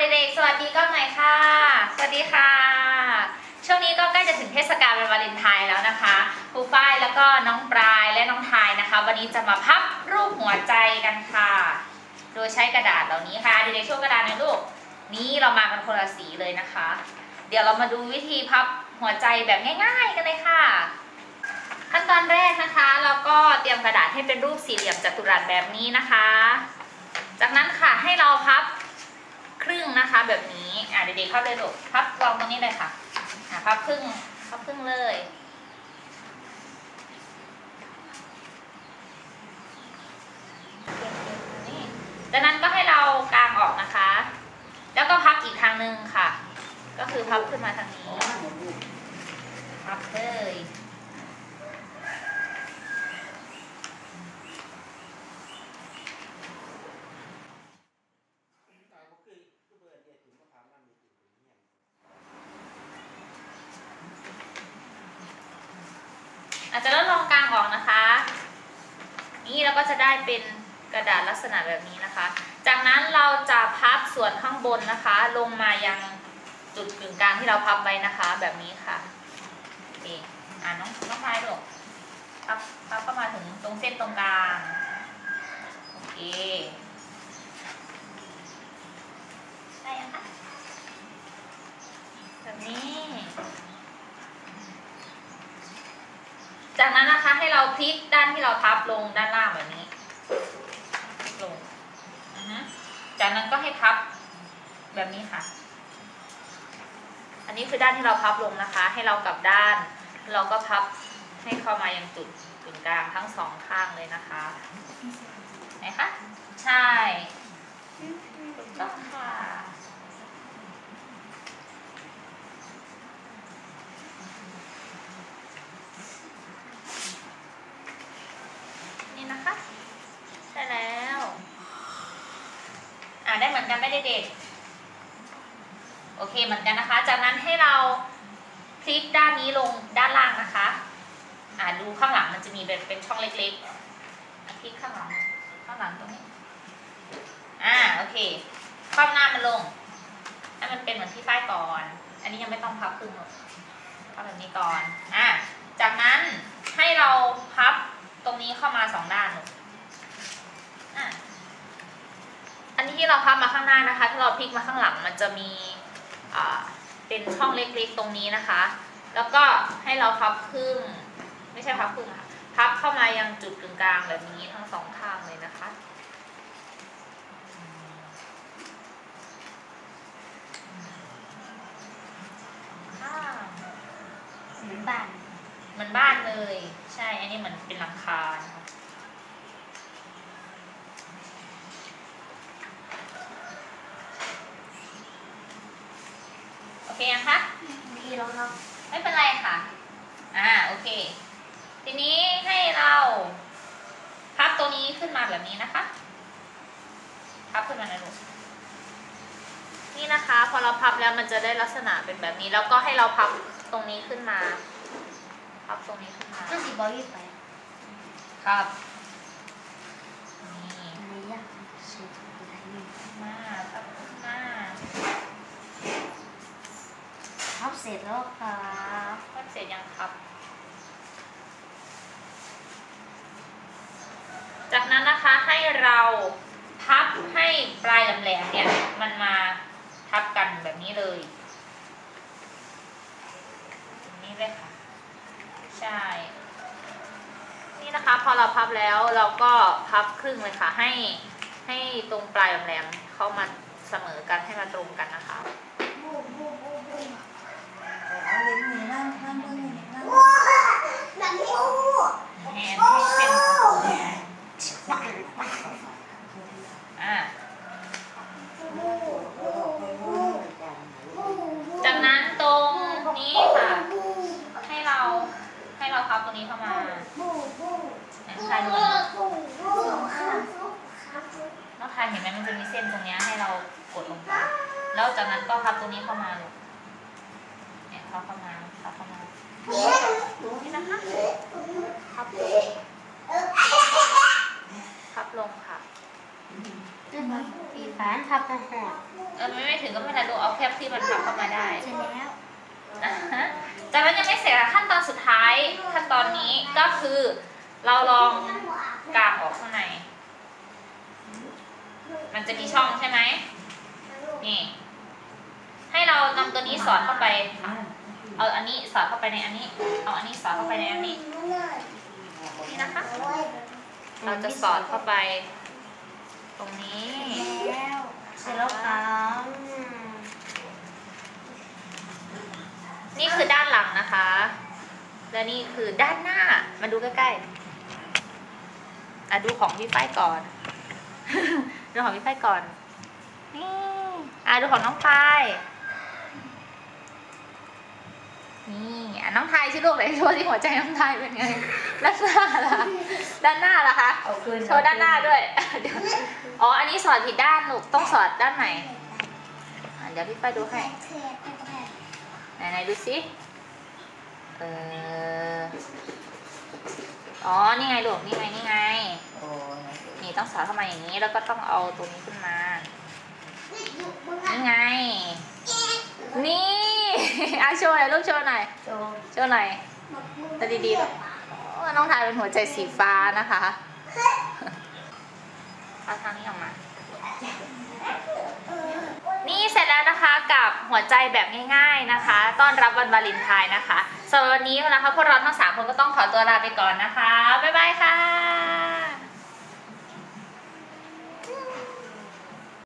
เด็กๆ สวัสดีก็หน่อยค่ะ สวัสดีค่ะ ช่วงนี้ก็ใกล้จะถึงเทศกาลวันวาเลนไทน์แล้วนะคะครูฝ้ายแล้วก็น้องปลายและน้องทายนะคะ วันนี้จะมาพับรูปหัวใจกันค่ะ โดยใช้กระดาษเหล่านี้ค่ะ เด็กๆช่วงกระดาษหน่อยลูก นี่เรามากันคนละสีเลยนะคะ เดี๋ยวเรามาดูวิธีพับหัวใจแบบง่าย ๆ กันเลยค่ะ ขั้นตอนแรกนะคะ เราก็เตรียมกระดาษให้เป็นรูปสี่เหลี่ยมจัตุรัสแบบนี้นะคะ จากนั้นค่ะให้เราพับ ครึ่งนะคะ แบบนี้อะเด็กๆเข้าเลยลูกพับวางตรงนี้เลยค่ะอะพับครึ่งพับครึ่งเลยจากนั้นก็ให้เรากางออกนะคะ แล้วก็พับอีกทางหนึ่งค่ะ ก็คือพับขึ้นมาทางนี้ พับเลย อาจจะเริ่มลองกลางออกนะคะ นี่เราก็จะได้เป็นกระดาษลักษณะแบบนี้นะคะ จากนั้นเราจะพับส่วนข้างบนนะคะ ลงมายังจุดกึ่งกลางที่เราพับไว้นะคะ แบบนี้ค่ะโอเอ่าน้องน้องพายลูกพับพับเข้ามาถึงตรงเส้นตรงกลางโอเคได้ยังคะแบบนี้ จากนั้นนะคะให้เรา พลิกด้านที่เราพับลงด้านล่างแบบนี้ลงจากนั้นก็ให้พับแบบนี้ค่ะ อันนี้คือด้านที่เราพับลงนะคะ ให้เรากลับด้าน เราก็พับให้เข้ามายังจุดกึ่งกลางทั้งสองข้างเลยนะคะไหนคะ ใช่ถูกต้องค่ะ นี่นะคะ ได้แล้ว อ่าได้ เหมือนกันไม่ได้เด็กโอเคเหมือนกันนะคะ จากนั้นให้เราพลิกด้านนี้ลงด้านล่างนะคะ อ่าดูข้างหลังมันจะมีเป็นเป็นช่องเล็กๆอะพลิกข้างหลังข้างหลังตรงนี้อ่าโอเคคว่ำหน้ามันลงให้มันเป็นเหมือนที่ป้ายก่อน อันนี้ยังไม่ต้องพับครึ่งหรอกพับแบบนี้ก่อนอ่าจากนั้นให้เราพับตรงนี้เข้ามาสองด้านลูอะ อันนี้ที่เราพับมาข้างหน้านะคะ ถ้าเราพลิกมาข้างหลังมันจะมีอ่าเป็นช่องเล็กๆตรงนี้นะคะ แล้วก็ให้เราพับครึ่ง ไม่ใช่พับครึ่งค่ะ พับเข้ามายังจุดกึ่งกลางแบบนี้ทั้งสองข้างเลยนะคะ ข้างเหมือนบ้าน เหมือนบ้านเลย ใช่ อันนี้เหมือนเป็นหลังคานะ คะโอเคยังคะดีแล้วครับ ไม่เป็นไรค่ะ อ่า โอเค ทีนี้ให้เราพับตัวนี้ขึ้นมาแบบนี้นะคะ พับขึ้นมานะลูกนี่นะคะ พอเราพับแล้วมันจะได้ลักษณะเป็นแบบนี้ แล้วก็ให้เราพับตรงนี้ขึ้นมา พับตรงนี้ขึ้นมาก็สิบอยไป ครับ นี่อะไรยากสุดอะไรนี่มาพับขึ้นมา พับเสร็จแล้วครับพับเสร็จยังครับ จากนั้นนะคะให้เราพับให้ปลายแหลมๆเนี่ยมันมาทับกันแบบนี้เลยนี้เลยค่ะ ใช่ นี่นะคะพอเราพับแล้วเราก็พับครึ่งเลยค่ะให้ให้ตรงปลายแหลมๆเข้ามาเสมอกันให้มาตรงกันนะคะ ลยนี่นั่งนั่งนั่นั่งแอนให้เส้นอ่าจากนั้นตรงนี้ค่ะ ให้เราให้เราพับตรงนี้เข้ามาไหนทายดูน้องทายเห็นไหมมันจะมีเส้นตรงเนี้ยให้เรากดลงไปแล้วจากนั้นก็พับตรงนี้เข้ามาลูก เนี่ยพับเข้ามาพับเข้ามานี่นะคะพับพับลงค่ะอีสานทับทหารเออไม่ไม่ถึงก็ไม่เป็นไรลูเอาแค่ที่มันทำเข้ามาได้เสร็จแล้วนะฮะจากนั้นยังไม่เสร็จขั้นตอนสุดท้ายขั้นตอนนี้ก็คือเราลองกางออกข้างใน มันจะมีช่องใช่ไหมนี่ ให้เรานำตัวนี้สอดเข้าไป เอาอันนี้สอดเข้าไปในอันนี้ เอาอันนี้สอดเข้าไปในอันนี้ นี่นะคะ เราจะสอดเข้าไป ตรงนี้แล้วเสร็จแล้วครับนี่คือด้านหลังนะคะ และนี่คือด้านหน้า มาดูใกล้ๆอะดูของพี่ฝ้ายก่อน ดูของพี่ฝ้ายก่อน นี่อะดูของน้องพาย นี่อะน้องไทยชื่อลูกไหนโชว์ที่หัวใจน้องไทยเป็นไง ด้านหน้าล่ะ ด้านหน้าล่ะคะเอาคืนโชว์ด้านหน้าด้วยเดี๋ยวอ๋อ อันนี้สอดผิดด้านลูกต้องสอดด้านไหนอะเดี๋ยวพี่ฝ้ายดูให้ ไหนไหนดูสิเอออ๋อ นี่ไงลูก นี่ไง นี่ไงโอ้ยนี่ต้องสอดเข้ามาอย่างนี้ แล้วก็ต้องเอาตรงนี้ขึ้นมา นี่ไง นี่ อะโชว์หน่อยลูกโชว์หน่อยโจโชว์หน่อยแต่ดีๆลูกโอ้น้องทายเป็นหัวใจสีฟ้านะคะเอาทางนี้ออกมา นี่เสร็จแล้วนะคะกับหัวใจแบบง่าย ๆนะคะ ต้อนรับวันวาเลนไทน์นะคะสำหรับวันนี้นะคะพวกเราทั้งสามคนก็ต้องขอตัวลาไปก่อนนะคะ บ๊ายบายค่ะ